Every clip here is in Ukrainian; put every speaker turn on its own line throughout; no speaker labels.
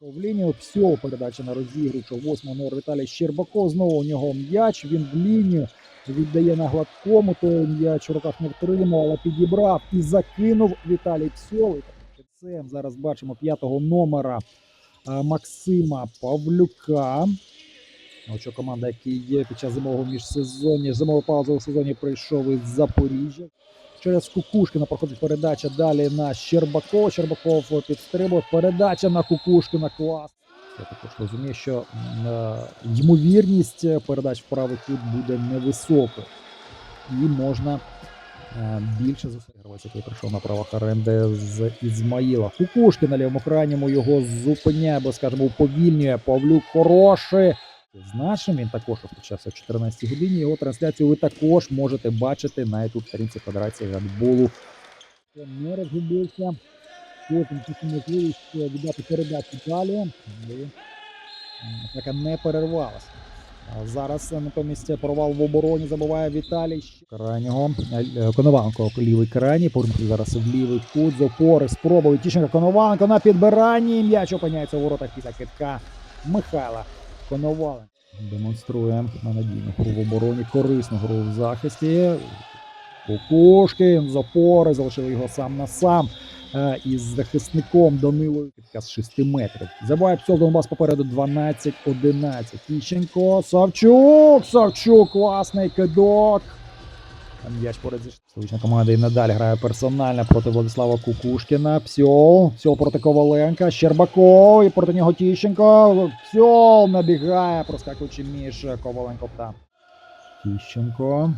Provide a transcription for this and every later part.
В лінію всього передача на розігруюча восьмого номер Віталій Щербаков. Знову у нього м'яч. Він в лінію віддає на гладкому. Той м'яч в руках не втримав, але підібрав і закинув Віталій таким Це зараз бачимо п'ятого номера Максима Павлюка. От що команда, який є під час зимового міжсезоння, зимової паузи у сезоні прийшов із Запоріжжя. Через Кукушкіна проходить передача далі на Щербакова. Щербаков підстрибує. Передача на Кукушкіна. Клас. Я також розумію, що е, ймовірність передач в правий кут буде невисокою. І можна е, більше зосередитися, який прийшов на правах оренди з Ізмаїла. Кукушкін на лівому крайньому його зупиняє, бо скажімо, уповільнює. Павлюк хороший. З нашим він також розпочався о 14 годині. Його трансляцію ви також можете бачити на youtube сторінці Федерації гандболу. Не розгубився. Потім можливість е, віддати передачу далі. І, Така не перервалася. Зараз е, натомість провал в обороні забуває Віталій. Крайнього е, е, Конованко лівий крайній. Повернути зараз в лівий кут. З опори спробує Тіщенко Конованко на підбиранні. М'яч опиняється у воротах після китка Михайла Коноваленко. Демонструє надійну гру в обороні, корисну гру в захисті. Кукушкін з опори залишили його сам на сам е, із захисником Данилою. Підказ з 6 метрів. Забуває псов Донбас попереду 12-11. Тіщенко, Савчук, Савчук, класний кидок. М'яч поряд зі Столична команда і надалі грає персонально проти Владислава Кукушкіна. Псьол, Псьол проти Коваленка, Щербаков і проти нього Тіщенко. Псьол набігає, проскакуючи між Коваленко та Тіщенко.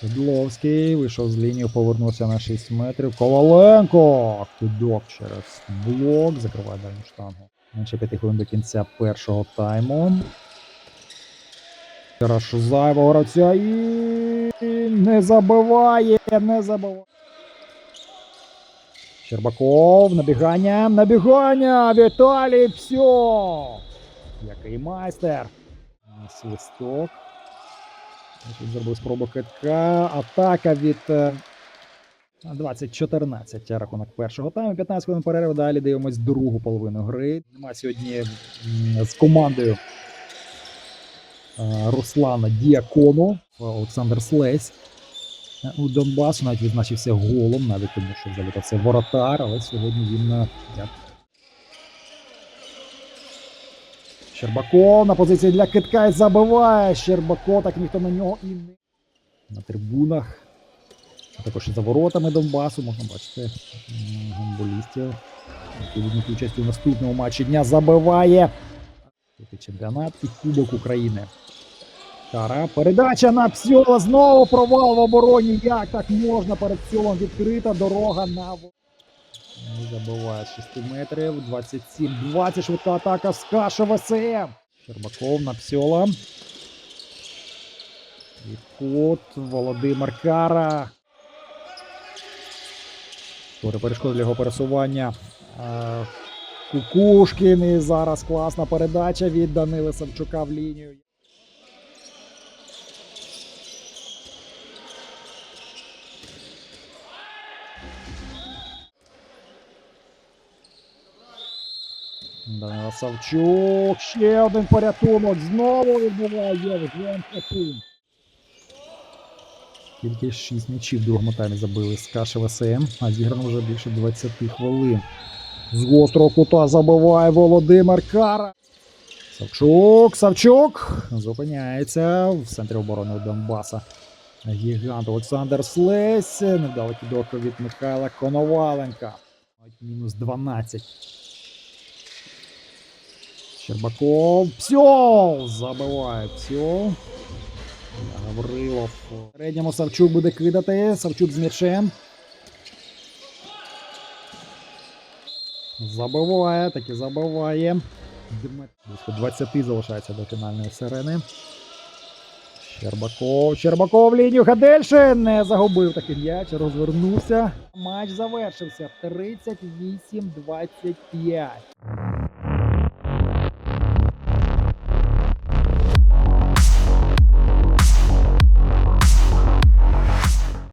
Шедловський вийшов з лінії, повернувся на 6 метрів. Коваленко! Кидок через блок, закриває дальню штангу. Менше 5 хвилин до кінця першого тайму. Зараз зайвого і не забиває, не забиває. Щербаков, набігання, набігання, Віталій Псьо! Який майстер. Свисток. Зробив спробу китка. Атака від е, 20-14 рахунок першого тайму. 15 хвилин перерви. Далі дивимось другу половину гри. Нема сьогодні з командою е, Руслана Діакону, Олександр Слесь. Е, У Донбасу навіть відзначився голом, навіть тому, що це воротар, але сьогодні він е, як Щербаков на позиції для китка і забиває. Щербаков, так ніхто на нього і не на трибунах. А також і за воротами Донбасу можна бачити м, гандболістів, які візьмуть участь у наступному матчі дня. Забиває чемпіонат і Кубок України. Кара. Передача на Псьола. Знову провал в обороні. Як так можна перед Псьолом відкрита дорога на не забиває з 6 метрів. 27. 20 швидка атака з Каша ВСМ. Щербаков на Псьола. І кот Володимир Кара. Створює перешкоди для його пересування. Кукушкін. І зараз класна передача від Данили Савчука в лінію. Данила Савчук. Ще один порятунок. Знову відбуває Капун. Тільки 6 м'ячів в другому таймі забили з каші ВСМ, а зіграно вже більше 20 хвилин. З гострого кута забиває Володимир Кара. Савчук, Савчук зупиняється в центрі оборони Донбаса. Гігант Олександр Слесь. Невдалий кідок від Михайла Коноваленка. Мінус 12. Щербаков. Псьол! Забиває Псьол. Гаврилов. Середньому Савчук буде кидати. Савчук з м'ячем. Забиває, таки забиває. Близько 20 залишається до фінальної сирени. Щербаков. Щербаков лінію Хадельшин не загубив такий м'яч, розвернувся. Матч завершився 38-25.